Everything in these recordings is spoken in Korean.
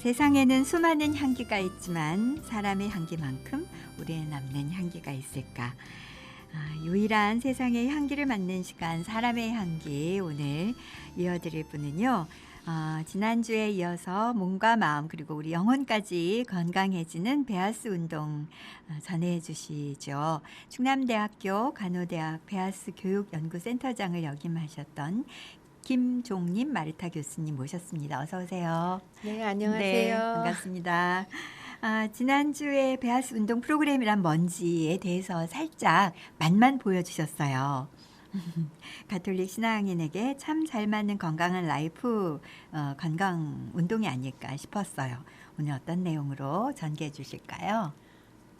세상에는 수많은 향기가 있지만 사람의 향기만큼 우리에 남는 향기가 있을까? 아, 유일한 세상의 향기를 맡는 시간 사람의 향기 오늘 이어드릴 분은요. 어, 지난주에 이어서 몸과 마음 그리고 우리 영혼까지 건강해지는 베아스 운동 어, 전해 주시죠. 충남대학교 간호대학 베아스 교육연구센터장을 역임하셨던 김종님 마르타 교수님 모셨습니다. 어서 오세요. 네, 안녕하세요. 네, 반갑습니다. 아, 지난주에 베아스 운동 프로그램이란 뭔지에 대해서 살짝 맛만 보여주셨어요. 가톨릭 신앙인에게 참 잘 맞는 건강한 라이프 어, 건강 운동이 아닐까 싶었어요. 오늘 어떤 내용으로 전개해 주실까요?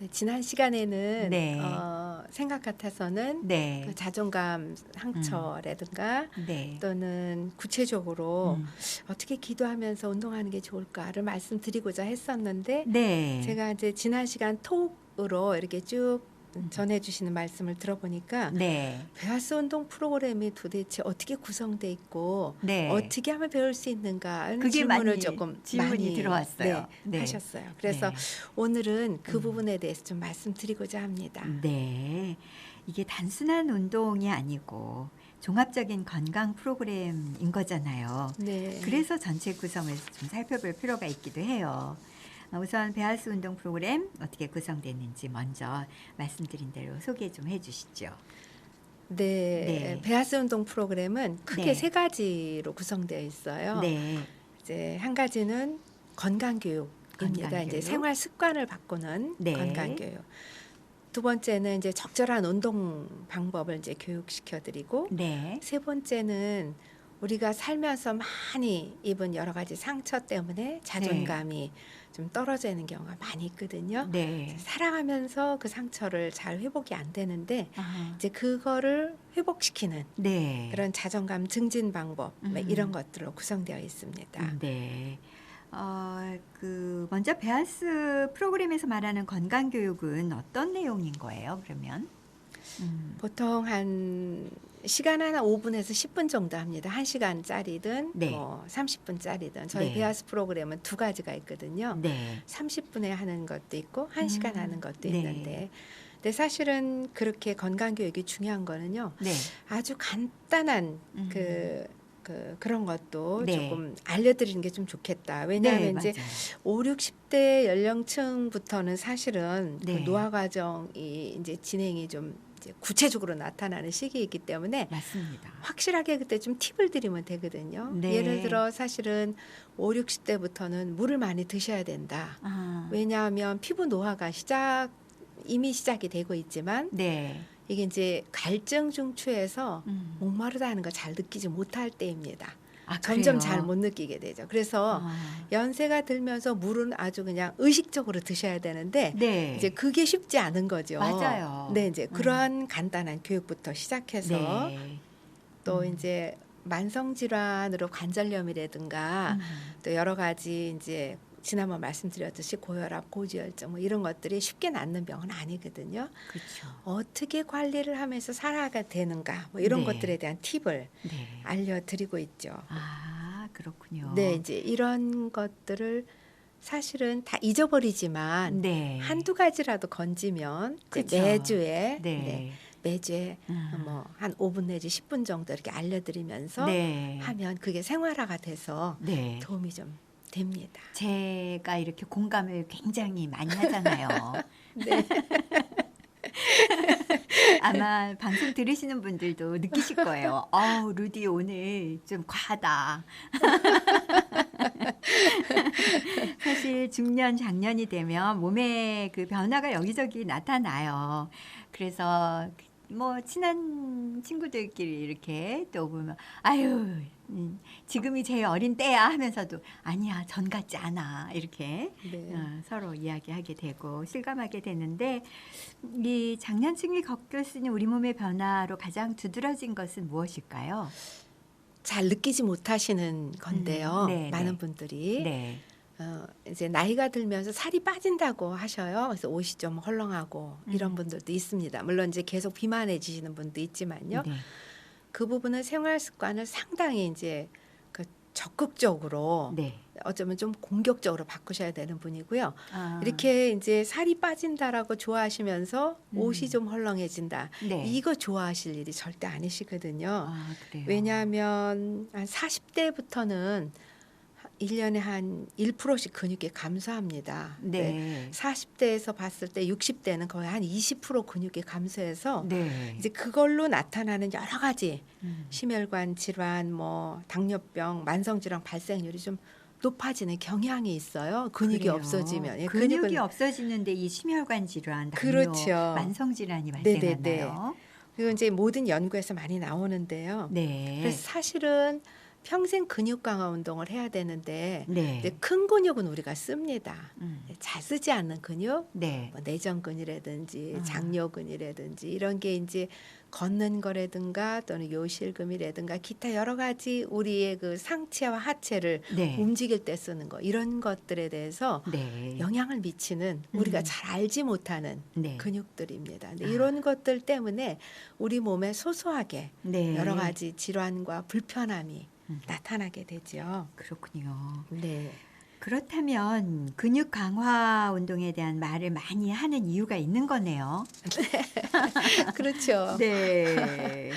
네, 지난 시간에는 네. 어, 생각 같아서는 네, 그 자존감 상처라든가 네, 또는 구체적으로 음. 어떻게 기도하면서 운동하는 게 좋을까를 말씀드리고자 했었는데 네, 제가 이제 지난 시간 톡으로 이렇게 쭉 음. 전해주시는 말씀을 들어보니까 네, 배아스 운동 프로그램이 도대체 어떻게 구성돼 있고 네. 어떻게 하면 배울 수 있는가 하는 그게 질문을 많이 조금 질문이 많이 들어왔어요. 네, 네. 하셨어요. 그래서 네. 오늘은 그 음. 부분에 대해서 좀 말씀드리고자 합니다. 네. 이게 단순한 운동이 아니고 종합적인 건강 프로그램인 거잖아요. 네. 그래서 전체 구성을 좀 살펴볼 필요가 있기도 해요. 어, 우선 베아스 운동 프로그램 어떻게 구성됐는지 먼저 말씀드린 대로 소개 좀 해주시죠. 네. 네. 배아스 운동 프로그램은 크게 네. 세 가지로 구성되어 있어요. 네, 이제 한 가지는 건강 교육입니다. 건강 이제 교육. 생활 습관을 바꾸는 네. 건강 교육. 두 번째는 이제 적절한 운동 방법을 이제 교육시켜 드리고 네, 세 번째는 우리가 살면서 많이 입은 여러 가지 상처 때문에 자존감이 좀 떨어져 있는 경우가 많이 있거든요. 네. 살아가면서 그 상처를 잘 회복이 안 되는데 아, 이제 그거를 회복시키는 네. 그런 자존감 증진 방법 뭐 음. 이런 것들로 구성되어 있습니다. 네. 어, 그 먼저 베아스 프로그램에서 말하는 건강 교육은 어떤 내용인 거예요? 그러면? 음, 보통 한 시간 한 5분에서 10분 정도 합니다. 1시간짜리든 네. 뭐 30분짜리든 저희 네. 베아스 프로그램은 두 가지가 있거든요. 네. 30분에 하는 것도 있고 1시간 음, 하는 것도 네. 있는데 근데 사실은 그렇게 건강 교육이 중요한 거는요. 네. 아주 간단한 음. 그, 그 그런 것도 네. 조금 알려드리는 게 좀 좋겠다. 왜냐하면 네, 이제 맞아요. 5, 60대 연령층부터는 사실은 그 네. 노화 과정이 이제 진행이 좀 이제 구체적으로 나타나는 시기이기 때문에 맞습니다. 확실하게 그때 좀 팁을 드리면 되거든요. 네. 예를 들어 사실은 5, 60대부터는 물을 많이 드셔야 된다. 아, 왜냐하면 피부 노화가 시작 이미 시작이 되고 있지만 네. 이게 이제 갈증 중추에서 음. 목마르다는 걸 잘 느끼지 못할 때입니다. 아, 점점? 잘 못 느끼게 되죠. 그래서 아, 연세가 들면서 물은 아주 그냥 의식적으로 드셔야 되는데 네. 이제 그게 쉽지 않은 거죠. 맞아요. 네, 이제 음. 그러한 간단한 교육부터 시작해서 네. 또 음. 이제 만성 질환으로 관절염이라든가 음. 또 여러 가지 이제 지난번 말씀드렸듯이 고혈압, 고지혈증 뭐 이런 것들이 쉽게 낫는 병은 아니거든요. 그렇죠. 어떻게 관리를 하면서 살아가 되는가 뭐 이런 네. 것들에 대한 팁을 네. 알려드리고 있죠. 아, 그렇군요. 네, 이제 이런 것들을 사실은 다 잊어버리지만 네. 한두 가지라도 건지면 그쵸. 매주에 네. 네, 매주에 음. 뭐한 5분 내지 10분 정도 이렇게 알려드리면서 네. 하면 그게 생활화가 돼서 네. 도움이 좀 됩니다. 제가 이렇게 공감을 굉장히 많이 하잖아요. 네. 아마 방송 들으시는 분들도 느끼실 거예요. 어우, 루디 오늘 좀 과하다. 사실 중년, 장년이 되면 몸에 그 변화가 여기저기 나타나요. 그래서 뭐 친한 친구들끼리 이렇게 또 보면 아유 음, 지금이 제일 어린 때야 하면서도 아니야 전 같지 않아 이렇게 네. 어, 서로 이야기하게 되고 실감하게 되는데 이 장년층이 겪을 수 있는 우리 몸의 변화로 가장 두드러진 것은 무엇일까요? 잘 느끼지 못하시는 건데요. 음, 네, 많은 네. 분들이 네, 어, 이제 나이가 들면서 살이 빠진다고 하셔요. 그래서 옷이 좀 헐렁하고 이런 음. 분들도 있습니다. 물론 이제 계속 비만해지시는 분도 있지만요. 네, 그 부분은 생활 습관을 상당히 이제 그 적극적으로 네, 어쩌면 좀 공격적으로 바꾸셔야 되는 분이고요. 아, 이렇게 이제 살이 빠진다라고 좋아하시면서 음. 옷이 좀 헐렁해진다. 네. 이거 좋아하실 일이 절대 아니시거든요. 아, 그래요. 왜냐하면 한 40대부터는 1년에 한 1%씩 근육이 감소합니다. 네. 40대에서 봤을 때 60대는 거의 한 20% 근육이 감소해서 네. 이제 그걸로 나타나는 여러 가지 음. 심혈관 질환, 뭐 당뇨병, 만성 질환 발생률이 좀 높아지는 경향이 있어요. 근육이 그래요. 없어지면 예, 근육이 근육은 없어지는데 이 심혈관 질환, 당뇨, 그렇죠. 만성 질환이 네네네. 발생하나요? 그리고 이제 모든 연구에서 많이 나오는데요. 네. 그래서 사실은 평생 근육 강화 운동을 해야 되는데 네. 큰 근육은 우리가 씁니다. 음. 잘 쓰지 않는 근육, 네. 뭐 내전 근이라든지 아. 장요 근이라든지 이런 게 이제 걷는 거라든가 또는 요실금이라든가 기타 여러 가지 우리의 그 상체와 하체를 네. 움직일 때 쓰는 거 이런 것들에 대해서 네. 영향을 미치는 우리가 음. 잘 알지 못하는 네. 근육들입니다. 근데 아. 이런 것들 때문에 우리 몸에 소소하게 네. 여러 가지 질환과 불편함이 음. 나타나게 되죠. 그렇군요. 네. 그렇다면 근육 강화 운동에 대한 말을 많이 하는 이유가 있는 거네요. 그렇죠. 네.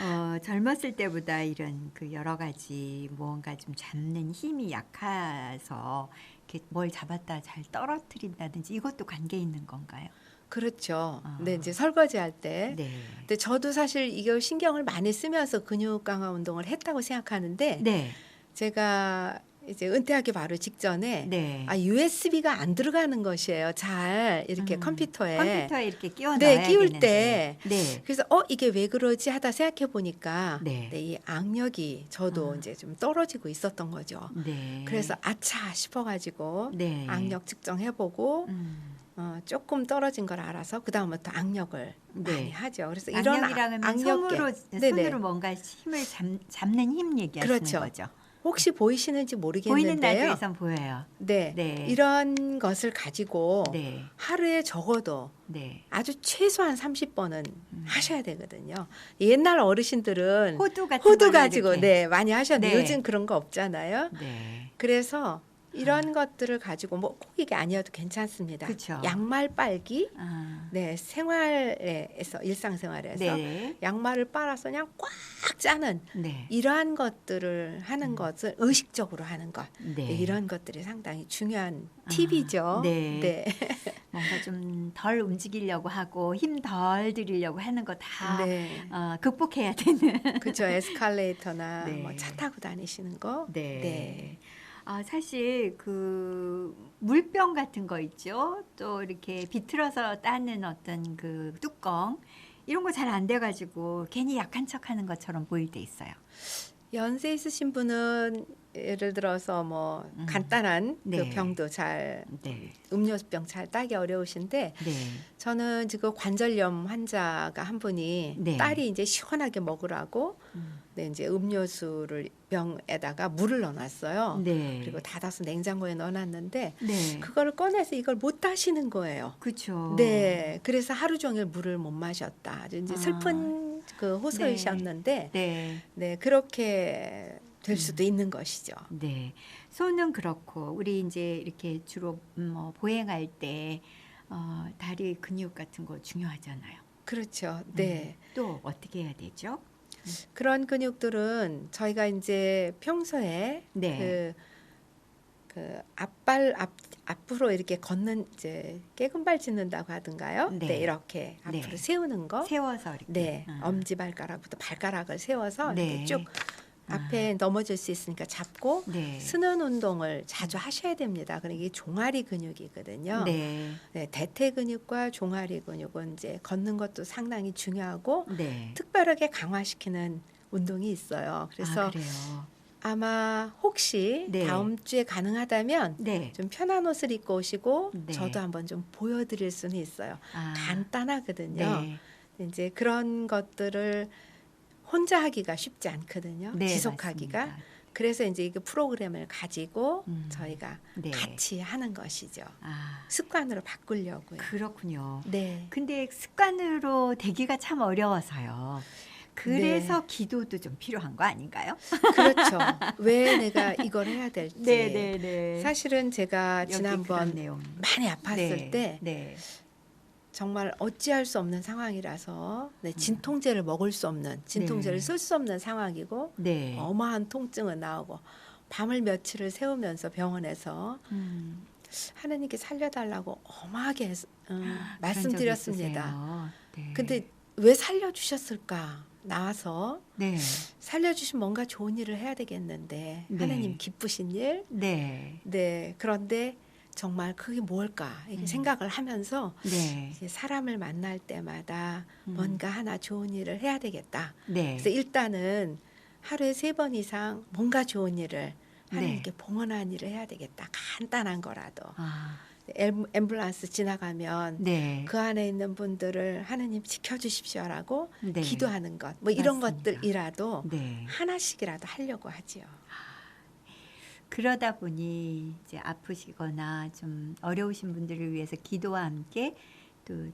어, 젊었을 때보다 이런 그 여러 가지 무언가 좀 잡는 힘이 약해서 이렇게 뭘 잡았다 잘 떨어뜨린다든지 이것도 관계 있는 건가요? 그렇죠. 아. 근데 이제 설거지 할 때 네. 근데 저도 사실 이거 신경을 많이 쓰면서 근육 강화 운동을 했다고 생각하는데 네. 제가 이제 은퇴하기 바로 직전에 네. 아 USB가 안 들어가는 것이에요. 잘 이렇게 음, 컴퓨터에. 컴퓨터에 이렇게 끼워 네, 넣어야 끼울 되는데. 네. 그래서 어 이게 왜 그러지 하다 생각해 보니까 네. 이 악력이 저도 아. 이제 좀 떨어지고 있었던 거죠. 네. 그래서 아차 싶어 가지고 네. 악력 측정해 보고 음. 어, 조금 떨어진 걸 알아서 그 다음부터 악력을 네. 많이 하죠. 그래서 이런 악력이라면 악- 악력계. 손으로 네네. 손으로 뭔가 힘을 잡, 잡는 힘 얘기하시는 그렇죠. 거죠. 혹시 보이시는지 보이는 모르겠는데요. 날에선 보여요. 네. 네. 이런 것을 가지고 네. 하루에 적어도 네. 아주 최소한 30번은 음. 하셔야 되거든요. 옛날 어르신들은 호두 호두 가지고 이렇게. 네 많이 하셨는데 네. 요즘 그런 거 없잖아요. 네. 그래서 이런 것들을 가지고 뭐 꼭 이게 아니어도 괜찮습니다. 그쵸. 양말 빨기, 아. 네 생활에서 일상생활에서 네. 양말을 빨아서 그냥 꽉 짜는 네. 이러한 것들을 하는 음. 것을 의식적으로 하는 것 네. 네, 이런 것들이 상당히 중요한 아, 팁이죠. 네. 네. 뭔가 좀 덜 움직이려고 하고 힘 덜 들이려고 하는 거다 네. 어, 극복해야 되는. 그렇죠. 에스컬레이터나 네. 뭐차 타고 다니시는 거. 네. 네. 아, 사실 그 물병 같은 거 있죠. 또 이렇게 비틀어서 따는 어떤 그 뚜껑 이런 거 잘 안 돼가지고 괜히 약한 척하는 것처럼 보일 때 있어요. 연세 있으신 분은 예를 들어서 뭐 음. 간단한 네. 그 병도 잘 네, 음료병 잘 따기 어려우신데 네, 저는 지금 관절염 환자가 한 분이 네. 딸이 이제 시원하게 먹으라고 음. 네, 이제 음료수를 병에다가 물을 넣어놨어요. 네, 그리고 닫아서 냉장고에 넣어놨는데 네, 그거를 꺼내서 이걸 못 따시는 거예요. 그렇죠. 네, 그래서 하루 종일 물을 못 마셨다. 이제 아. 슬픈 그 호소이셨는데, 네, 네, 그렇게 될 수도 있는 것이죠. 네. 손은 그렇고 우리 이제 이렇게 주로 음, 뭐 보행할 때 어, 다리 근육 같은 거 중요하잖아요. 그렇죠. 네, 또 어떻게 해야 되죠? 그런 근육들은 저희가 이제 평소에 네. 그, 그 앞발 앞 앞으로 이렇게 걷는 이제 깨금발 짚는다고 하던가요? 네. 네, 이렇게 앞으로 네. 세우는 거. 세워서 이렇게. 네, 아. 엄지 발가락부터 발가락을 세워서 네. 이렇게 쭉 아. 앞에 넘어질 수 있으니까 잡고 네. 쓰는 운동을 자주 하셔야 됩니다. 그러니까 이게 종아리 근육이거든요. 네. 네, 대퇴 근육과 종아리 근육은 이제 걷는 것도 상당히 중요하고 네. 특별하게 강화시키는 운동이 있어요. 그래서 아. 아마 혹시 네. 다음 주에 가능하다면 네. 좀 편한 옷을 입고 오시고 네. 저도 한번 좀 보여드릴 수는 있어요. 아, 간단하거든요. 네. 이제 그런 것들을 혼자 하기가 쉽지 않거든요. 네, 지속하기가. 맞습니다. 그래서 이제 이 프로그램을 가지고 음. 저희가 네. 같이 하는 것이죠. 아, 습관으로 바꾸려고요. 그렇군요. 네. 근데 습관으로 되기가 참 어려워서요. 그래서 기도도 좀 필요한 거 아닌가요? 그렇죠. 왜 내가 이걸 해야 될지. 네. 사실은 제가 지난번 내용. 많이 아팠을 네, 때 네. 정말 어찌할 수 없는 상황이라서 네, 진통제를 먹을 수 없는 진통제를 네. 쓸수 없는 상황이고 네. 어마한 통증은 나오고 밤을 며칠을 새우면서 병원에서 음, 하나님께 살려달라고 어마하게 어, 그런 적이 말씀드렸습니다. 있으세요. 네. 근데 왜 살려주셨을까? 나와서 네. 살려주신 뭔가 좋은 일을 해야 되겠는데 네. 하나님 기쁘신 일. 네. 네 그런데 정말 그게 뭘까 이렇게 음. 생각을 하면서 네. 이제 사람을 만날 때마다 음. 뭔가 하나 좋은 일을 해야 되겠다. 네. 그래서 일단은 하루에 세 번 이상 뭔가 좋은 일을 네. 하나님께 봉헌한 일을 해야 되겠다. 간단한 거라도 아, 앰- 앰뷸런스 지나가면 네. 그 안에 있는 분들을 하나님 지켜주십시오라고 네. 기도하는 것, 뭐 이런 맞습니다. 것들이라도 네. 하나씩이라도 하려고 하지요. 그러다 보니 이제 아프시거나 좀 어려우신 분들을 위해서 기도와 함께 또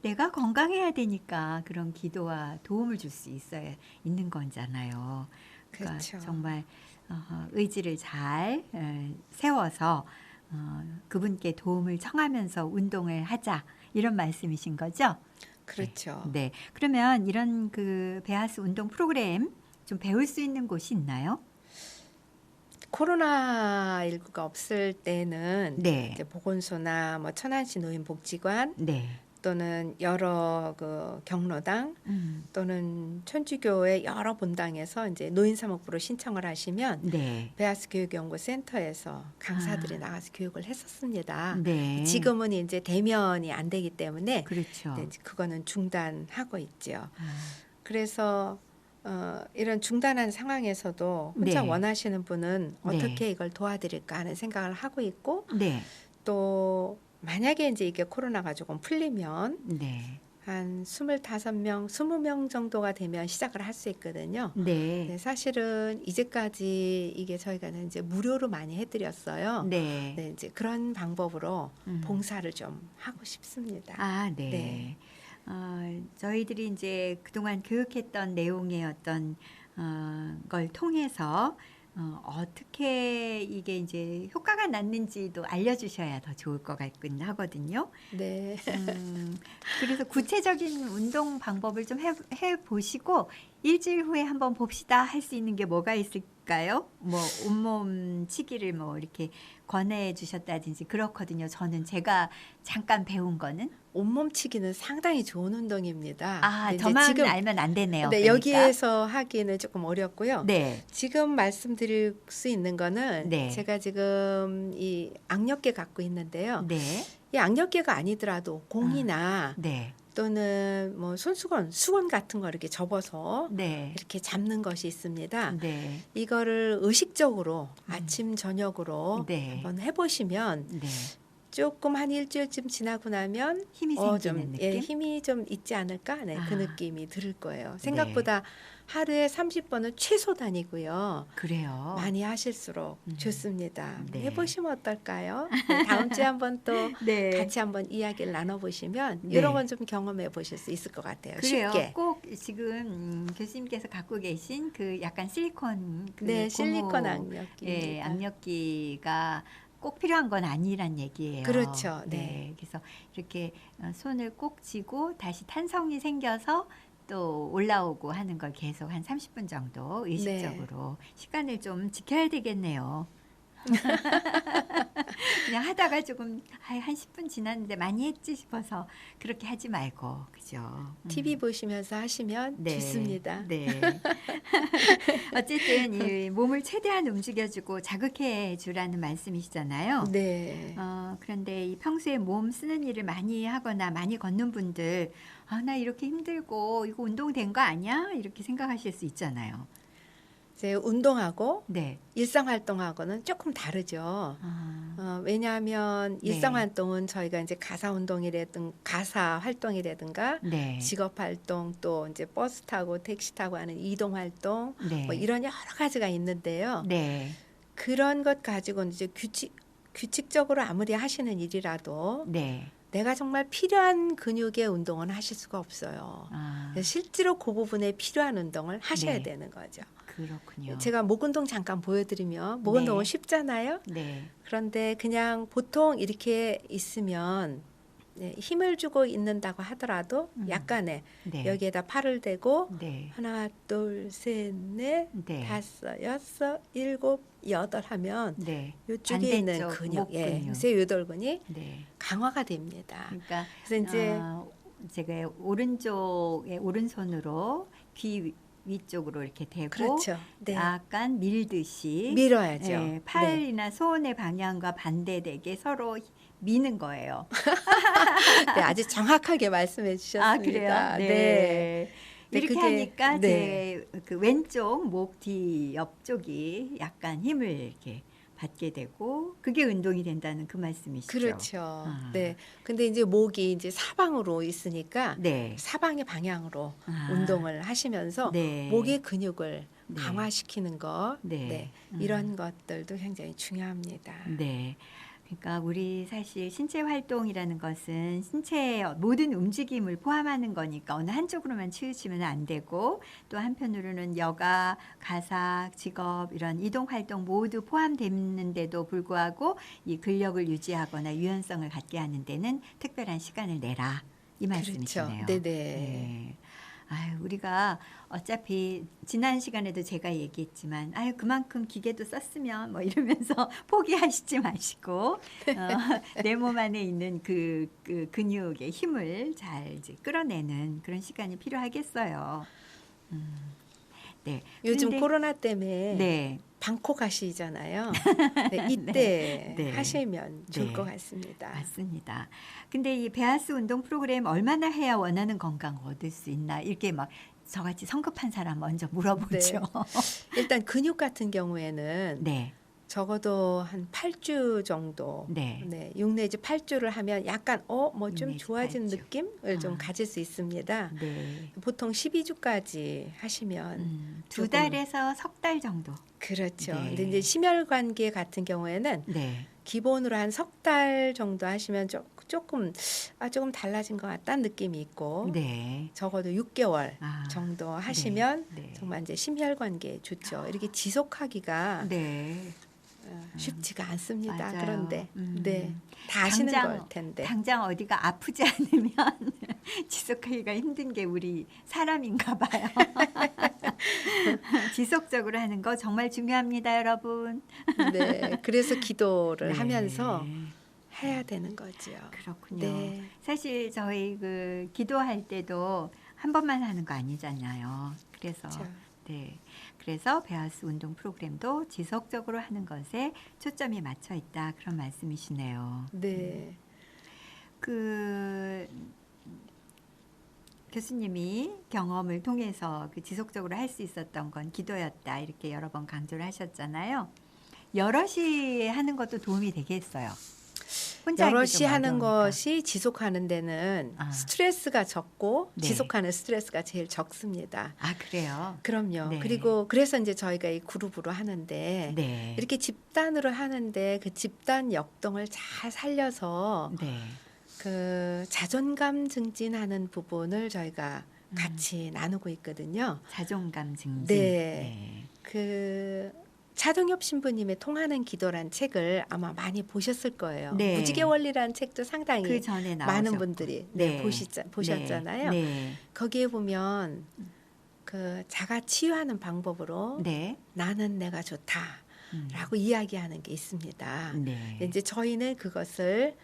내가 건강해야 되니까 그런 기도와 도움을 줄 수 있어야 있는 거잖아요. 그러니까 그렇죠. 정말 어, 의지를 잘 에, 세워서 어, 그분께 도움을 청하면서 운동을 하자 이런 말씀이신 거죠? 그렇죠. 네. 그러면 이런 그 베아스 운동 프로그램 좀 배울 수 있는 곳이 있나요? 코로나 19가 없을 때는 네. 이제 보건소나 뭐 천안시 노인복지관 네. 또는 여러 그 경로당 음. 또는 천주교의 여러 본당에서 이제 노인 사목부로 신청을 하시면 네. 베아스 교육연구센터에서 강사들이 아. 나가서 교육을 했었습니다. 네. 지금은 이제 대면이 안 되기 때문에 그렇죠. 네, 그거는 중단하고 있죠. 아, 그래서 어, 이런 중단한 상황에서도 혼자 네. 원하시는 분은 네. 어떻게 이걸 도와드릴까 하는 생각을 하고 있고 네. 또 만약에 이제 이게 코로나가 조금 풀리면 네. 한 25명, 20명 정도가 되면 시작을 할 수 있거든요. 네. 네, 사실은 이제까지 이게 저희가 이제 무료로 많이 해드렸어요. 네. 네, 이제 그런 방법으로 음. 봉사를 좀 하고 싶습니다. 아, 네. 네. 어, 저희들이 이제 그동안 교육했던 내용의 어떤 어, 걸 통해서 어, 어떻게 이게 이제 효과가 났는지도 알려주셔야 더 좋을 것 같긴 하거든요. 네. 음, 그래서 구체적인 운동 방법을 좀 해, 해 보시고 일주일 후에 한번 봅시다 할 수 있는 게 뭐가 있을 까요? 뭐 온몸 치기를 뭐 이렇게 권해 주셨다든지 그렇거든요. 저는 제가 잠깐 배운 거는 온몸치기는 상당히 좋은 운동입니다. 아 저만 지금 알면 안 되네요. 네, 그러니까. 여기에서 하기는 조금 어렵고요. 네, 지금 말씀드릴 수 있는 거는 네. 제가 지금 이 악력계 갖고 있는데요. 네, 이 악력계가 아니더라도 공이나 네, 또는 뭐 손수건, 수건 같은 거 이렇게 접어서 네, 이렇게 잡는 것이 있습니다. 네, 이거를 의식적으로 음. 아침 저녁으로 네, 한번 해보시면 네. 조금 한 일주일쯤 지나고 나면 힘이 어, 생기는 좀 느낌. 예, 힘이 좀 있지 않을까? 네, 그 아. 느낌이 들 거예요. 생각보다 하루에 30번은 최소 다니고요. 그래요. 많이 하실수록 음. 좋습니다. 네. 해보시면 어떨까요? 네, 다음 주에 한번 또 네. 같이 한번 이야기를 나눠보시면 네. 이런 건 좀 경험해 보실 수 있을 것 같아요. 그래요. 쉽게. 꼭 지금 음, 교수님께서 갖고 계신 그 약간 실리콘 그 네, 고무, 실리콘 악력입니다. 예, 악력기가 꼭 필요한 건 아니란 얘기예요. 그렇죠. 네. 그래서 이렇게 어, 손을 꼭 쥐고 다시 탄성이 생겨서 또 올라오고 하는 걸 계속 한 30분 정도 의식적으로 네. 시간을 좀 지켜야 되겠네요. 그냥 하다가 조금 아, 한 10분 지났는데 많이 했지 싶어서 그렇게 하지 말고 그죠? 음. TV 보시면서 하시면 네. 좋습니다. 네. 어쨌든 이 몸을 최대한 움직여주고 자극해 주라는 말씀이시잖아요. 네. 어, 그런데 이 평소에 몸 쓰는 일을 많이 하거나 많이 걷는 분들, 아, 나 이렇게 힘들고 이거 운동 된 거 아니야? 이렇게 생각하실 수 있잖아요. 이제 운동하고 네. 일상 활동하고는 조금 다르죠. 아, 어, 왜냐하면 네. 일상 활동은 저희가 이제 가사 운동이라든 가사 활동이라든가 네. 직업 활동 또 이제 버스 타고 택시 타고 하는 이동 활동 네. 뭐 이런 여러 가지가 있는데요. 네. 그런 것 가지고 이제 규칙 규칙적으로 아무리 하시는 일이라도 네. 내가 정말 필요한 근육의 운동은 하실 수가 없어요. 아, 실제로 그 부분에 필요한 운동을 하셔야 네. 되는 거죠. 그렇군요. 제가 목 운동 잠깐 보여드리면 목 운동은 네. 쉽잖아요. 네. 그런데 그냥 보통 이렇게 있으면 네, 힘을 주고 있는다고 하더라도 음. 약간의 네. 여기에다 팔을 대고 네. 하나 둘셋넷 네. 다섯 여섯 일곱 여덟 하면 네. 이쪽에 있는 근육, 목 예, 근육. 요새 요돌근이 네. 강화가 됩니다. 그러니까 그래서 이제 어, 제가 오른쪽에 오른손으로 귀 위- 위쪽으로 이렇게 대고 그렇죠. 네, 약간 밀듯이 밀어야죠. 예, 네. 팔이나 손의 방향과 반대되게 서로 미는 거예요. 네, 아주 정확하게 말씀해 주셨습니다. 아 그래요? 네. 네. 네, 이렇게 그게- 하니까 네. 제그 왼쪽 목 뒤 옆쪽이 약간 힘을 이렇게 받게 되고 그게 운동이 된다는 그 말씀이시죠? 그렇죠. 아. 네. 근데 이제 목이 이제 사방으로 있으니까 네. 사방의 방향으로 아, 운동을 하시면서 네. 목의 근육을 네. 강화시키는 거, 네. 네. 음. 이런 것들도 굉장히 중요합니다. 네. 그러니까 우리 사실 신체 활동이라는 것은 신체의 모든 움직임을 포함하는 거니까 어느 한쪽으로만 치우치면 안 되고 또 한편으로는 여가, 가사, 직업 이런 이동 활동 모두 포함되는데도 불구하고 이 근력을 유지하거나 유연성을 갖게 하는 데는 특별한 시간을 내라 이 말씀이시네요. 그렇죠. 네네. 네. 아유, 우리가 어차피 지난 시간에도 제가 얘기했지만, 아유, 그만큼 기계도 썼으면 뭐 이러면서 포기하시지 마시고, 어, 내 몸 안에 있는 그, 그 근육의 힘을 잘 이제 끌어내는 그런 시간이 필요하겠어요. 음, 네. 요즘 근데- 코로나 때문에 네. 방콕 가시잖아요. 네, 이때 네. 네. 하시면 좋을 네. 것 같습니다. 맞습니다. 근데 이 베아스 운동 프로그램 얼마나 해야 원하는 건강 얻을 수 있나 이렇게 막 저같이 성급한 사람 먼저 물어보죠. 일단 근육 같은 경우에는 네, 적어도 한 8주 정도 네, 네, 6 내지 8주를 하면 약간 어뭐육좀 좋아진 팔 주. 느낌을 좀 아. 가질 수 있습니다. 네. 보통 12주까지 하시면 음, 두 달에서 석 달 정도. 그렇죠. 네. 근데 이제 심혈관계 같은 경우에는 네, 기본으로 한 석 달 정도 하시면 조, 조금 아 조금 달라진 것 같다는 느낌이 있고 네. 적어도 6개월 아, 정도 하시면 네, 네. 정말 이제 심혈관계 좋죠. 이렇게 지속하기가 네. 어, 쉽지가 않습니다. 맞아요. 그런데 음. 네, 다 아시는 당장- 걸 텐데. 당장 어디가 아프지 않으면 지속하기가 힘든 게 우리 사람인가 봐요. 지속적으로 하는 거 정말 중요합니다, 여러분. 네, 그래서 기도를 네. 하면서 해야 되는 거죠. 그렇군요. 네, 사실 저희 그 기도할 때도 한 번만 하는 거 아니잖아요. 그래서 그렇죠. 네. 그래서 베아스 운동 프로그램도 지속적으로 하는 것에 초점이 맞춰 있다. 그런 말씀이시네요. 네, 그 교수님이 경험을 통해서 그 지속적으로 할 수 있었던 건 기도였다. 이렇게 여러 번 강조를 하셨잖아요. 여럿이 하는 것도 도움이 되겠어요. 혼자 여럿이 좀 하는 어려우니까. 것이 지속하는 데는 아. 스트레스가 적고 네. 지속하는 스트레스가 제일 적습니다. 아 그래요. 그럼요. 네. 그리고 그래서 이제 저희가 이 그룹으로 하는데 네. 이렇게 집단으로 하는데 그 집단 역동을 잘 살려서 네. 그 자존감 증진하는 부분을 저희가 음. 같이 나누고 있거든요. 자존감 증진. 네. 그 차동엽 신부님의 통하는 기도란 책을 아마 많이 보셨을 거예요. 네. 무지개 원리라는 책도 상당히 그 전에 나오셨고. 많은 분들이 네, 네. 보시자, 보셨잖아요. 네. 네. 거기에 보면 그 자가 치유하는 방법으로 네. 나는 내가 좋다라고 음. 이야기하는 게 있습니다. 네. 이제 저희는 그것을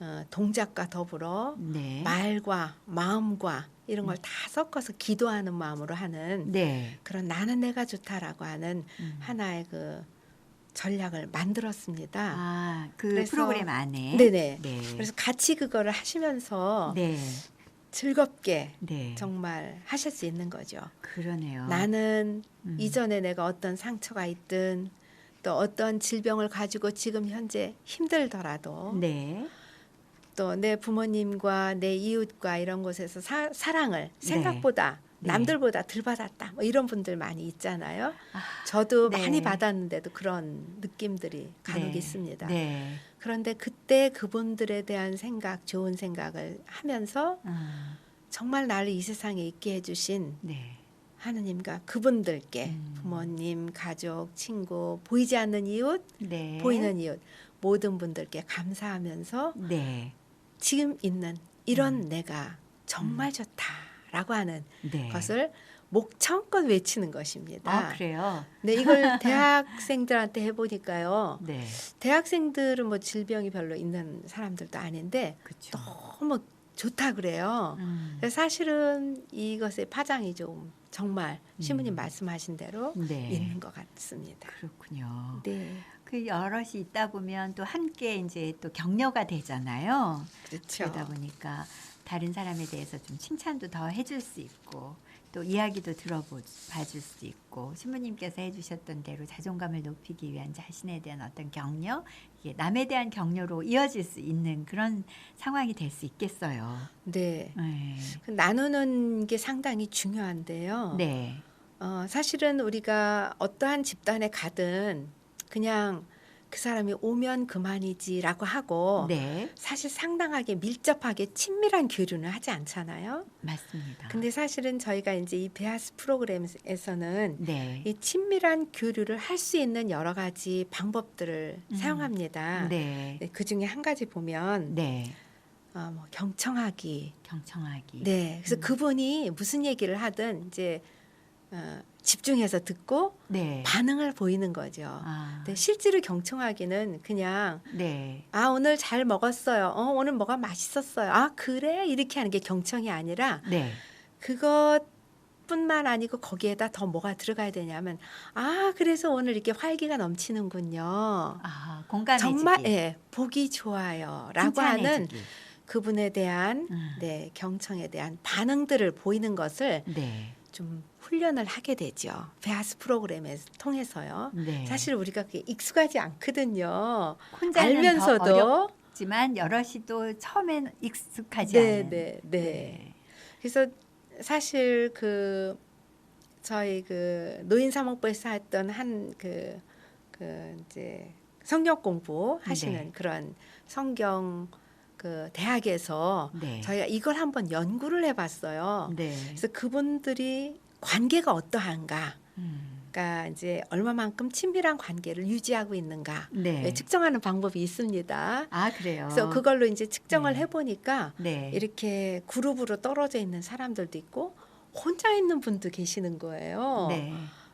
어, 동작과 더불어 네. 말과 마음과 이런 걸 다 섞어서 기도하는 마음으로 하는 네. 그런 나는 내가 좋다라고 하는 음. 하나의 그 전략을 만들었습니다. 아, 그 그래서- 프로그램 안에. 네네. 네. 그래서 같이 그거를 하시면서 네. 즐겁게 네. 정말 하실 수 있는 거죠. 그러네요. 나는 음. 이전에 내가 어떤 상처가 있든 또 어떤 질병을 가지고 지금 현재 힘들더라도 네. 또 내 부모님과 내 이웃과 이런 곳에서 사, 사랑을 네. 생각보다 네. 남들보다 덜 받았다. 뭐 이런 분들 많이 있잖아요. 아, 저도 네. 많이 받았는데도 그런 느낌들이 간혹 네. 있습니다. 네. 그런데 그때 그분들에 대한 생각, 좋은 생각을 하면서 아, 정말 나를 이 세상에 있게 해주신 네. 하느님과 그분들께 음. 부모님, 가족, 친구, 보이지 않는 이웃, 네. 보이는 이웃 모든 분들께 감사하면서 네. 지금 있는 이런 내가 정말 좋다라고 하는 음. 네. 것을 목청껏 외치는 것입니다. 아, 그래요. 네, 이걸 대학생들한테 해보니까요. 네. 대학생들은 뭐 질병이 별로 있는 사람들도 아닌데 그렇죠. 너무 좋다 그래요. 음. 사실은 이것의 파장이 좀 정말 시부님 음. 말씀하신 대로 네. 있는 것 같습니다. 그렇군요. 네, 그 여럿이 있다 보면 또 함께 이제 또 격려가 되잖아요. 그렇죠. 그러다 보니까 다른 사람에 대해서 좀 칭찬도 더 해줄 수 있고 또 이야기도 들어봐 줄 수 있고 신부님께서 해주셨던 대로 자존감을 높이기 위한 자신에 대한 어떤 격려 이게 남에 대한 격려로 이어질 수 있는 그런 상황이 될 수 있겠어요. 네, 네. 그 나누는 게 상당히 중요한데요. 네. 어, 사실은 우리가 어떠한 집단에 가든 그냥 그 사람이 오면 그만이지라고 하고 네. 사실 상당하게 밀접하게 친밀한 교류는 하지 않잖아요. 맞습니다. 근데 사실은 저희가 이제 이 베아스 프로그램에서는 네. 이 친밀한 교류를 할 수 있는 여러 가지 방법들을 음. 사용합니다. 네. 그 중에 한 가지 보면 네. 어, 뭐 경청하기. 경청하기. 네, 그래서 음. 그분이 무슨 얘기를 하든 이제 어, 집중해서 듣고 네. 반응을 보이는 거죠. 아. 근데 실제로 경청하기는 그냥 네. 아 오늘 잘 먹었어요. 어 오늘 뭐가 맛있었어요. 아 그래 이렇게 하는 게 경청이 아니라 네. 그것 뿐만 아니고 거기에다 더 뭐가 들어가야 되냐면 아 그래서 오늘 이렇게 활기가 넘치는군요. 아, 공감해 정말. 예 보기 좋아요라고 하는. 그분에 대한 음. 네 경청에 대한 반응들을 보이는 것을 네. 좀 훈련을 하게 되죠. 베아스 프로그램을 통해서요. 네. 사실 우리가 그게 익숙하지 않거든요. 알면서도 어렵지만 여럿이 또 처음엔 익숙하지 네, 않은. 네, 네. 그래서 사실 그 저희 그 노인 사목부에서 했던 한그그 이제 성경 공부 하시는 네. 그런 성경 그 대학에서 네. 저희가 이걸 한번 연구를 해봤어요. 네. 그래서 그분들이 관계가 어떠한가, 음. 그러니까 이제 얼마만큼 친밀한 관계를 유지하고 있는가 네. 네, 측정하는 방법이 있습니다. 아 그래요. 그래서 그걸로 이제 측정을 네. 해보니까 네. 이렇게 그룹으로 떨어져 있는 사람들도 있고 혼자 있는 분도 계시는 거예요.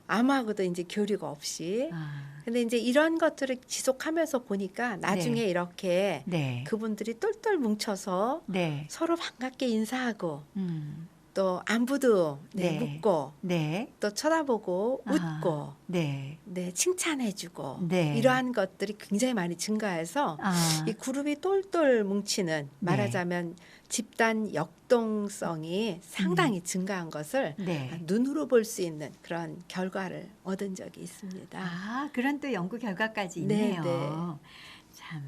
네. 아무하고도 이제 교류가 없이. 아, 근데 이제 이런 것들을 지속하면서 보니까 나중에 네. 이렇게 네. 그분들이 똘똘 뭉쳐서 네. 서로 반갑게 인사하고 음. 또 안부도 네, 네. 묻고 네. 또 쳐다보고 아하. 웃고 네. 네 칭찬해주고 네. 이러한 것들이 굉장히 많이 증가해서 아. 이 그룹이 똘똘 뭉치는 말하자면 집단 역동성이 상당히 증가한 것을 네. 눈으로 볼 수 있는 그런 결과를 얻은 적이 있습니다. 아, 그런 또 연구 결과까지 네, 있네요. 네. 참.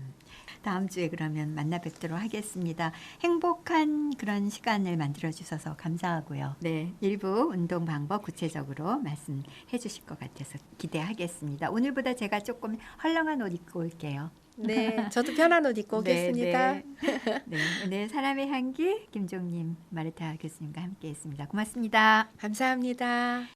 다음 주에 그러면 만나 뵙도록 하겠습니다. 행복한 그런 시간을 만들어 주셔서 감사하고요. 네, 일부 운동 방법 구체적으로 말씀해 주실 것 같아서 기대하겠습니다. 오늘보다 제가 조금 헐렁한 옷 입고 올게요. 네, 저도 편한 옷 입고 오겠습니다. 네, 네. 네, 오늘 사람의 향기 김종님 마르타 교수님과 함께했습니다. 고맙습니다. 감사합니다.